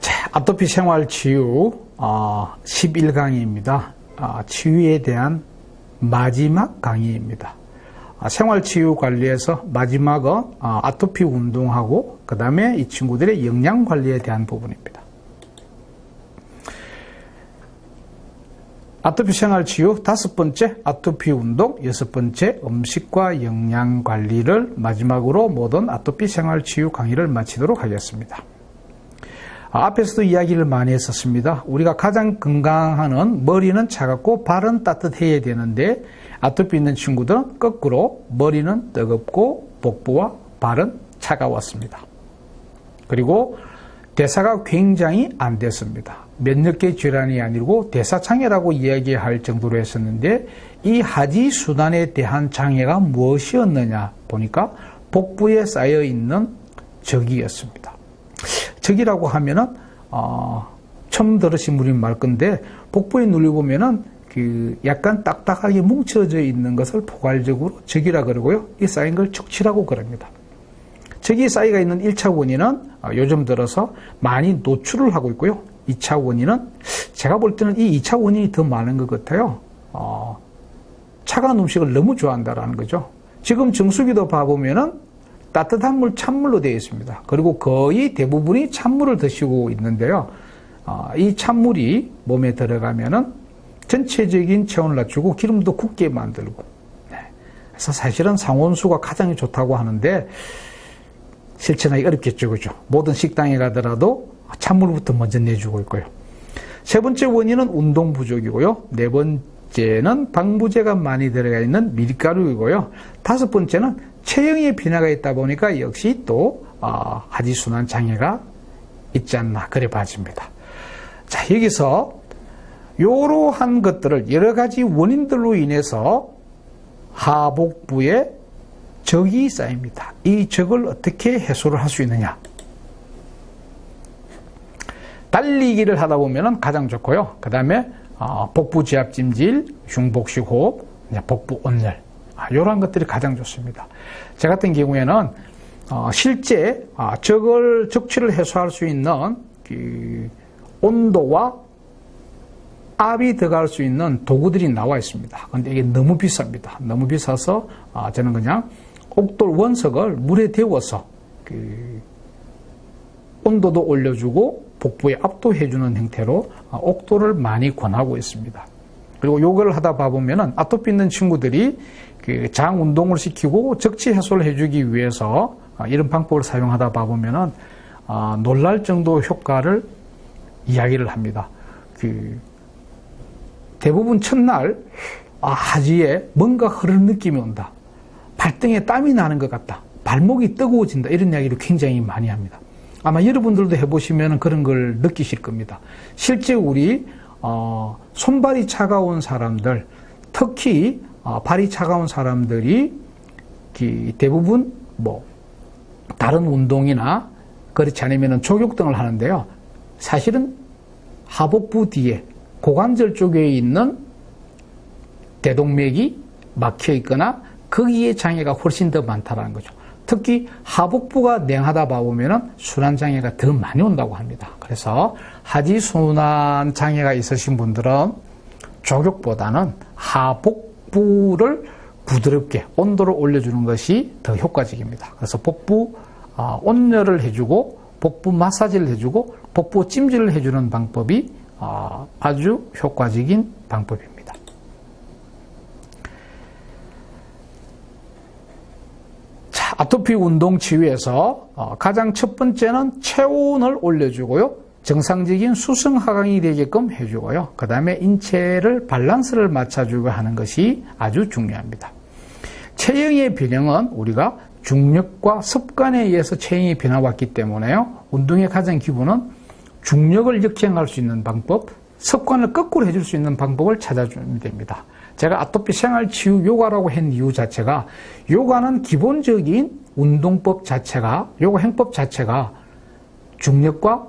자, 아토피 생활 치유 어, 11강의입니다. 어, 치유에 대한 마지막 강의입니다. 어, 생활 치유 관리에서 마지막은 어, 아토피 운동하고 그 다음에 이 친구들의 영양 관리에 대한 부분입니다. 아토피 생활 치유 다섯 번째 아토피 운동 여섯 번째 음식과 영양 관리를 마지막으로 모든 아토피 생활 치유 강의를 마치도록 하겠습니다. 아, 앞에서도 이야기를 많이 했었습니다. 우리가 가장 건강한 머리는 차갑고 발은 따뜻해야 되는데 아토피 있는 친구들은 거꾸로 머리는 뜨겁고 복부와 발은 차가웠습니다. 그리고 대사가 굉장히 안 됐습니다. 면역계 질환이 아니고 대사장애라고 이야기할 정도로 했었는데 이 하지 수단에 대한 장애가 무엇이었느냐 보니까 복부에 쌓여 있는 적이었습니다. 적이라고 하면은 어, 처음 들으신 분이 말 건데 복부에 눌려 보면은 그 약간 딱딱하게 뭉쳐져 있는 것을 포괄적으로 적이라 그러고요. 이 쌓인 걸 적치라고 그럽니다. 적이 쌓이가 있는 1차 원인은 어, 요즘 들어서 많이 노출을 하고 있고요. 2차 원인은 제가 볼 때는 이 2차 원인이 더 많은 것 같아요. 어, 차가운 음식을 너무 좋아한다라는 거죠. 지금 정수기도 봐보면은 따뜻한 물 찬물로 되어 있습니다. 그리고 거의 대부분이 찬물을 드시고 있는데요. 어, 이 찬물이 몸에 들어가면은 전체적인 체온을 낮추고 기름도 굳게 만들고. 네. 그래서 사실은 상온수가 가장 좋다고 하는데 실천하기 어렵겠죠, 그죠? 모든 식당에 가더라도 찬물부터 먼저 내주고 있고요. 세 번째 원인은 운동 부족이고요. 네 번째는 방부제가 많이 들어가 있는 밀가루이고요. 다섯 번째는 체형의 변화가 있다 보니까 역시 또 어, 하지순환 장애가 있지 않나 그래 봐집니다. 자 여기서 이러한 것들을 여러 가지 원인들로 인해서 하복부에 적이 쌓입니다. 이 적을 어떻게 해소를 할 수 있느냐? 달리기를 하다 보면 가장 좋고요. 그 다음에 어, 복부 지압 찜질, 흉복식 호흡, 복부 온열 이러한 것들이 가장 좋습니다. 저 같은 경우에는 어, 실제 아, 적을 적취를 해소할 수 있는 그 온도와 압이 들어갈 수 있는 도구들이 나와 있습니다. 근데 이게 너무 비쌉니다. 너무 비싸서 아, 저는 그냥 옥돌 원석을 물에 데워서 그 온도도 올려주고 복부에 압도해주는 형태로 아, 옥돌을 많이 권하고 있습니다. 그리고 요거를 하다 봐보면은 아토피 있는 친구들이 그 장 운동을 시키고 적치 해소를 해주기 위해서 아, 이런 방법을 사용하다 봐보면은 아, 놀랄 정도 효과를 이야기를 합니다. 그 대부분 첫날 아, 하지에 뭔가 흐르는 느낌이 온다. 발등에 땀이 나는 것 같다. 발목이 뜨거워진다. 이런 이야기를 굉장히 많이 합니다. 아마 여러분들도 해보시면 그런 걸 느끼실 겁니다. 실제 우리 어, 손발이 차가운 사람들, 특히 어, 발이 차가운 사람들이 대부분 뭐 다른 운동이나 그렇지 않으면 족욕 등을 하는데요. 사실은 하복부 뒤에 고관절 쪽에 있는 대동맥이 막혀 있거나 거기에 장애가 훨씬 더 많다는 거죠. 특히 하복부가 냉하다 봐보면 순환 장애가 더 많이 온다고 합니다. 그래서 하지 순환 장애가 있으신 분들은 족욕보다는 하복부를 부드럽게 온도를 올려주는 것이 더 효과적입니다. 그래서 복부 아, 온열을 해주고 복부 마사지를 해주고 복부 찜질을 해주는 방법이 아, 아주 효과적인 방법입니다. 아토피 운동 치유에서 어, 가장 첫 번째는 체온을 올려주고요. 정상적인 수성 하강이 되게끔 해주고요. 그 다음에 인체를 밸런스를 맞춰주고 하는 것이 아주 중요합니다. 체형의 변형은 우리가 중력과 습관에 의해서 체형이 변화왔기 때문에요. 운동의 가장 기본은 중력을 역행할 수 있는 방법, 습관을 거꾸로 해줄 수 있는 방법을 찾아주면 됩니다. 제가 아토피 생활 치유 요가라고 한 이유 자체가 요가는 기본적인 운동법 자체가 요가 행법 자체가 중력과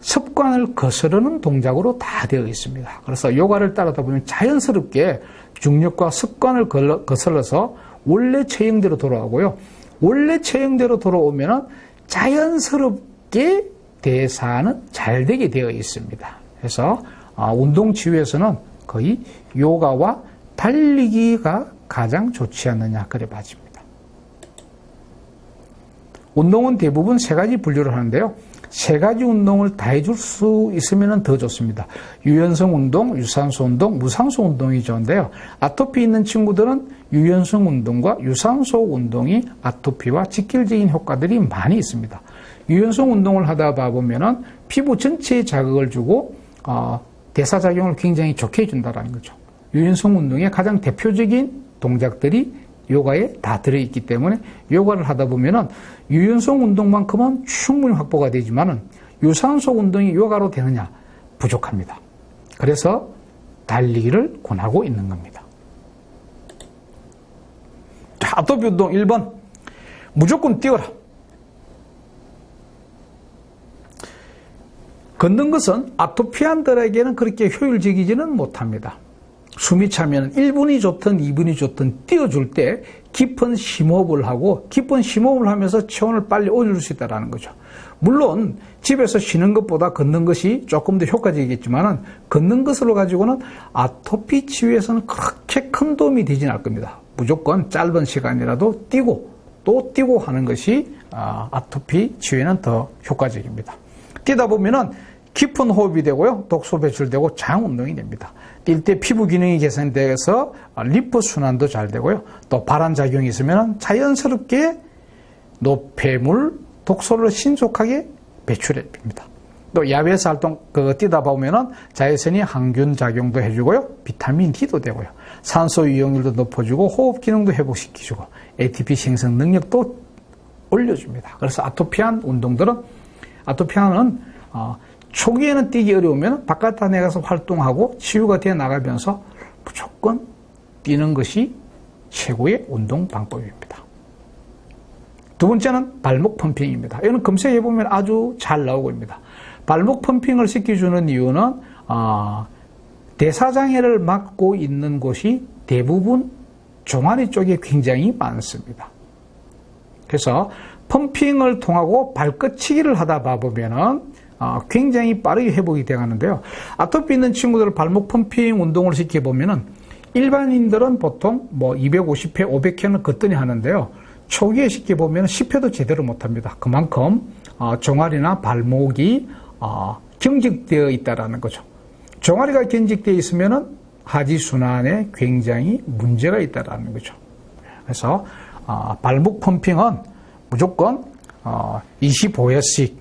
습관을 거스르는 동작으로 다 되어 있습니다. 그래서 요가를 따르다 보면 자연스럽게 중력과 습관을 거슬러서 원래 체형대로 돌아오고요. 원래 체형대로 돌아오면 자연스럽게 대사는 잘 되게 되어 있습니다. 그래서 아, 운동 치유에서는 거의 요가와 달리기가 가장 좋지 않느냐 그래 봐집니다. 운동은 대부분 세 가지 분류를 하는데요. 세 가지 운동을 다 해줄 수 있으면 더 좋습니다. 유연성 운동, 유산소 운동, 무산소 운동이 좋은데요. 아토피 있는 친구들은 유연성 운동과 유산소 운동이 아토피와 직결적인 효과들이 많이 있습니다. 유연성 운동을 하다 보면은 피부 전체에 자극을 주고 어, 대사작용을 굉장히 좋게 해준다는 거죠. 유연성 운동의 가장 대표적인 동작들이 요가에 다 들어있기 때문에 요가를 하다 보면은 유연성 운동만큼은 충분히 확보가 되지만은 유산소 운동이 요가로 되느냐 부족합니다. 그래서 달리기를 권하고 있는 겁니다. 자, 아토피 운동 1번. 무조건 뛰어라. 걷는 것은 아토피안들에게는 그렇게 효율적이지는 못합니다. 숨이 차면 1분이 좋든 2분이 좋든 뛰어줄 때 깊은 심호흡을 하고 깊은 심호흡을 하면서 체온을 빨리 올릴 수 있다는 거죠. 물론 집에서 쉬는 것보다 걷는 것이 조금 더 효과적이겠지만 걷는 것으로 가지고는 아토피 치유에서는 그렇게 큰 도움이 되진 않을 겁니다. 무조건 짧은 시간이라도 뛰고 또 뛰고 하는 것이 아, 아토피 치유에는 더 효과적입니다. 뛰다 보면은 깊은 호흡이 되고요. 독소 배출되고 장 운동이 됩니다. 뛸 때 피부 기능이 개선돼서 리프 순환도 잘 되고요. 또 발한 작용이 있으면 자연스럽게 노폐물, 독소를 신속하게 배출해 줍니다. 또 야외에서 활동 그 뛰다 보면은 자외선이 항균 작용도 해주고요, 비타민 D도 되고요, 산소 이용률도 높아주고 호흡 기능도 회복시키고 ATP 생성 능력도 올려줍니다. 그래서 아토피한 운동들은 아토피한은 어, 초기에는 뛰기 어려우면 바깥에 나가서 활동하고 치유가 되어 나가면서 무조건 뛰는 것이 최고의 운동 방법입니다. 두 번째는 발목 펌핑입니다. 이거는 검색해 보면 아주 잘 나오고 있습니다. 발목 펌핑을 시켜주는 이유는 어, 대사장애를 막고 있는 곳이 대부분 종아리 쪽에 굉장히 많습니다. 그래서 펌핑을 통하고 발끝치기를 하다 보면은 어, 굉장히 빠르게 회복이 되가는데요. 아토피 있는 친구들 발목 펌핑 운동을 시켜 보면은 일반인들은 보통 뭐 250회, 500회는 걷더니 하는데요. 초기에 시켜 보면 10회도 제대로 못합니다. 그만큼 어, 종아리나 발목이 어, 경직되어 있다라는 거죠. 종아리가 경직되어 있으면은 하지 순환에 굉장히 문제가 있다라는 거죠. 그래서 발목 펌핑은 무조건 25회씩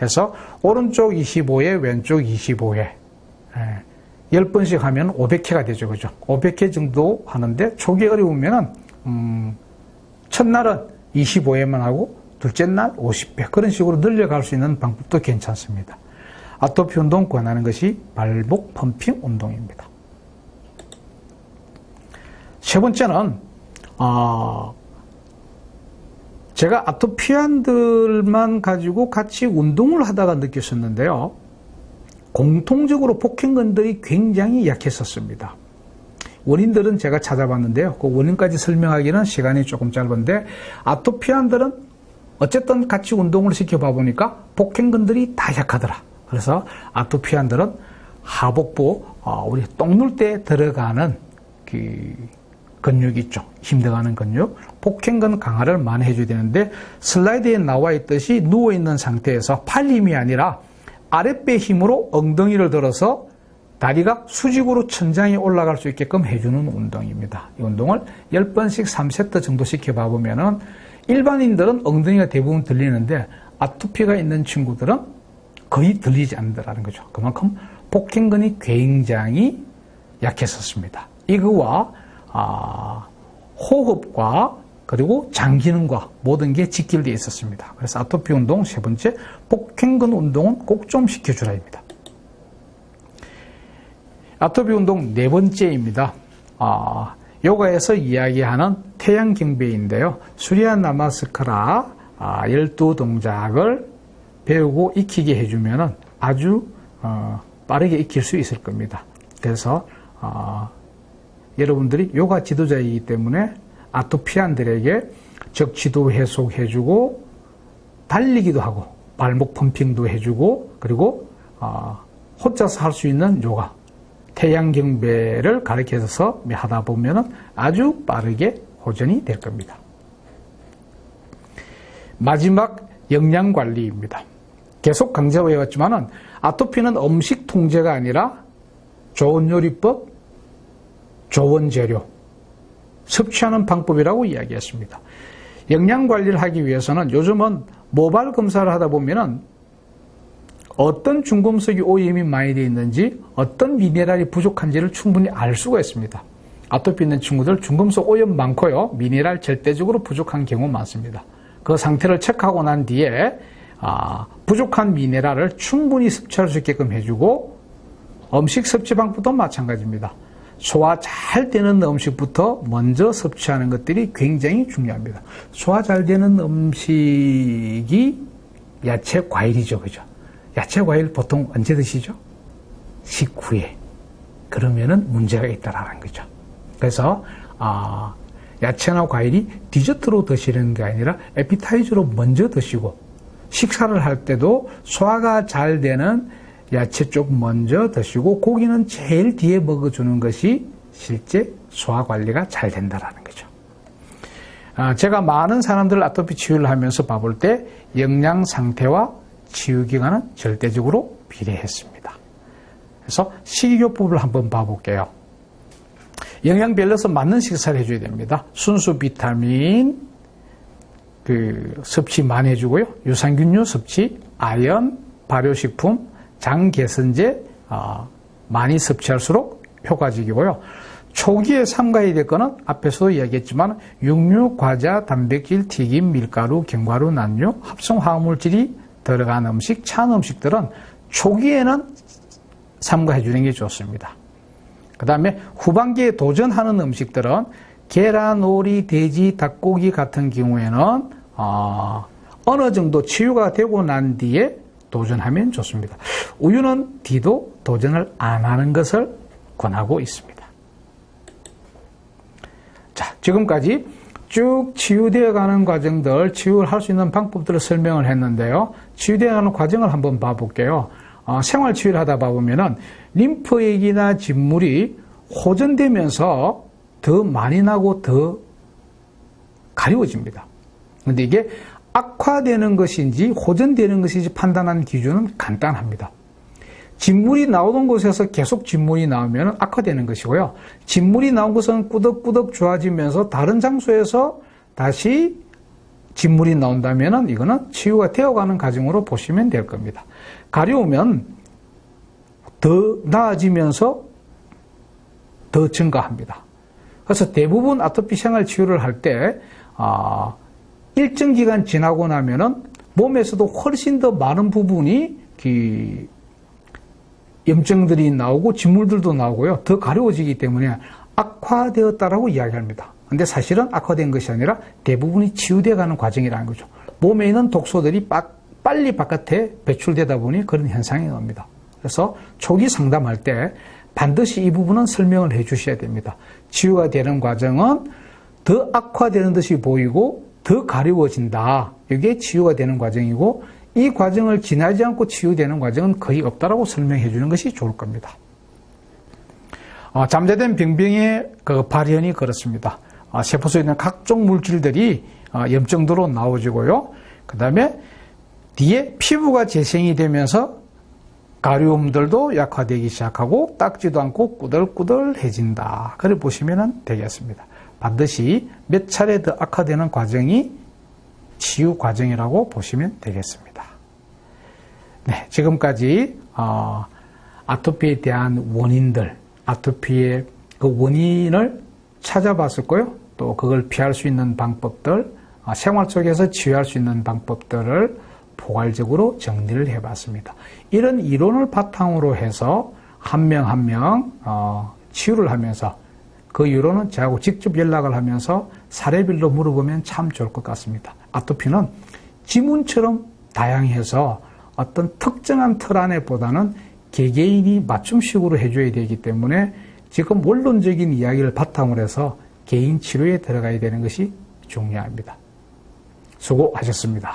해서 오른쪽 25회, 왼쪽 25회. 10번씩 예. 하면 500회가 되죠. 그죠? 500회 정도 하는데 초기 어려우면은, 음, 첫날은 25회만 하고 둘째 날 50회. 그런 식으로 늘려갈 수 있는 방법도 괜찮습니다. 아토피 운동 권하는 것이 발목 펌핑 운동입니다. 세 번째는, 어, 제가 아토피안들만 가지고 같이 운동을 하다가 느꼈었는데요. 공통적으로 폭행근들이 굉장히 약했었습니다. 원인들은 제가 찾아봤는데요. 그 원인까지 설명하기는 시간이 조금 짧은데 아토피안들은 어쨌든 같이 운동을 시켜봐 보니까 폭행근들이 다 약하더라. 그래서 아토피안들은 하복부 어, 우리 똥눌 때 들어가는 그 근육 있죠. 힘들어가는 근육. 폭행근 강화를 많이 해줘야 되는데 슬라이드에 나와 있듯이 누워있는 상태에서 팔 힘이 아니라 아랫배 힘으로 엉덩이를 들어서 다리가 수직으로 천장에 올라갈 수 있게끔 해주는 운동입니다. 이 운동을 10번씩 3세트 정도 시켜봐 보면 은 일반인들은 엉덩이가 대부분 들리는데 아토피가 있는 친구들은 거의 들리지 않는다는 거죠. 그만큼 폭행근이 굉장히 약했었습니다. 이거와 아, 호흡과 그리고 장기능과 모든 게 직결되어 있었습니다. 그래서 아토피 운동 세 번째 복행근 운동은 꼭 좀 시켜주라입니다. 아토피 운동 네 번째입니다. 아, 요가에서 이야기하는 태양 경배인데요. 수리안 나마스카라 아, 12동작을 배우고 익히게 해주면 아주 어, 빠르게 익힐 수 있을 겁니다. 그래서 어, 여러분들이 요가 지도자이기 때문에 아토피안들에게 적지도 해소해주고 달리기도 하고 발목 펌핑도 해주고 그리고 어, 혼자서 할 수 있는 요가 태양 경배를 가르쳐서 하다 보면 아주 빠르게 호전이 될 겁니다. 마지막 영양 관리입니다. 계속 강조해왔지만은 아토피는 음식 통제가 아니라 좋은 요리법, 좋은 재료, 섭취하는 방법이라고 이야기했습니다. 영양 관리를 하기 위해서는 요즘은 모발 검사를 하다 보면은 어떤 중금속이 오염이 많이 되어 있는지 어떤 미네랄이 부족한지를 충분히 알 수가 있습니다. 아토피 있는 친구들 중금속 오염 많고요. 미네랄 절대적으로 부족한 경우 많습니다. 그 상태를 체크하고 난 뒤에 아, 부족한 미네랄을 충분히 섭취할 수 있게끔 해주고 음식 섭취 방법도 마찬가지입니다. 소화 잘 되는 음식부터 먼저 섭취하는 것들이 굉장히 중요합니다. 소화 잘 되는 음식이 야채 과일이죠. 그죠? 야채 과일 보통 언제 드시죠? 식후에. 그러면은 문제가 있다라는 거죠. 그래서, 아, 야채나 과일이 디저트로 드시는 게 아니라 에피타이저로 먼저 드시고 식사를 할 때도 소화가 잘 되는 야채 쪽 먼저 드시고 고기는 제일 뒤에 먹어주는 것이 실제 소화 관리가 잘 된다라는 거죠. 아, 제가 많은 사람들 아토피 치유를 하면서 봐볼 때 영양 상태와 치유 기간은 절대적으로 비례했습니다. 그래서 식이요법을 한번 봐볼게요. 영양 밸런스 맞는 식사를 해줘야 됩니다. 순수 비타민 그 섭취 많이 해주고요. 유산균류 섭취, 아연, 발효식품, 장 개선제 어, 많이 섭취할수록 효과적이고요. 초기에 삼가해야 될 거는 앞에서도 이야기했지만 육류, 과자, 단백질, 튀김, 밀가루, 견과류, 난류, 합성 화학물질이 들어간 음식, 찬 음식들은 초기에는 삼가해 주는 게 좋습니다. 그 다음에 후반기에 도전하는 음식들은 계란, 오리, 돼지, 닭고기 같은 경우에는 어, 어느 정도 치유가 되고 난 뒤에 도전하면 좋습니다. 우유는 D도 도전을 안 하는 것을 권하고 있습니다. 자, 지금까지 쭉 치유되어 가는 과정들, 치유를 할 수 있는 방법들을 설명을 했는데요. 치유되어 가는 과정을 한번 봐볼게요. 어, 생활 치유를 하다 보면은 림프액이나 진물이 호전되면서 더 많이 나고 더 가려워집니다. 근데 이게 악화되는 것인지 호전되는 것인지 판단하는 기준은 간단합니다. 진물이 나오던 곳에서 계속 진물이 나오면 악화되는 것이고요. 진물이 나온 것은 꾸덕꾸덕 좋아지면서 다른 장소에서 다시 진물이 나온다면 이거는 치유가 되어가는 과정으로 보시면 될 겁니다. 가려우면 더 나아지면서 더 증가합니다. 그래서 대부분 아토피 생활 치유를 할때 아, 일정 기간 지나고 나면은 몸에서도 훨씬 더 많은 부분이 그 염증들이 나오고 진물들도 나오고요. 더 가려워지기 때문에 악화되었다라고 이야기합니다. 근데 사실은 악화된 것이 아니라 대부분이 치유되어 가는 과정이라는 거죠. 몸에 있는 독소들이 빨리 바깥에 배출되다 보니 그런 현상이 나옵니다. 그래서 초기 상담할 때 반드시 이 부분은 설명을 해 주셔야 됩니다. 치유가 되는 과정은 더 악화되는 듯이 보이고 더 가려워진다. 이게 치유가 되는 과정이고 이 과정을 지나지 않고 치유되는 과정은 거의 없다라고 설명해 주는 것이 좋을 겁니다. 어, 잠재된 병병의 그 발현이 그렇습니다. 어, 세포 속에 있는 각종 물질들이 어, 염증도로 나오지고요. 그 다음에 뒤에 피부가 재생이 되면서 가려움들도 약화되기 시작하고 닦지도 않고 꾸들꾸들해진다. 그래 보시면 되겠습니다. 반드시 몇 차례 더 악화되는 과정이 치유 과정이라고 보시면 되겠습니다. 네, 지금까지 어, 아토피에 대한 원인들, 아토피의 그 원인을 찾아봤었고요. 또 그걸 피할 수 있는 방법들, 어, 생활 속에서 치유할 수 있는 방법들을 포괄적으로 정리를 해봤습니다. 이런 이론을 바탕으로 해서 한 명 한명 어, 치유를 하면서 그 이유로는 저하고 직접 연락을 하면서 사례별로 물어보면 참 좋을 것 같습니다. 아토피는 지문처럼 다양해서 어떤 특정한 틀 안에 보다는 개개인이 맞춤식으로 해줘야 되기 때문에 지금 원론적인 이야기를 바탕으로 해서 개인 치료에 들어가야 되는 것이 중요합니다. 수고하셨습니다.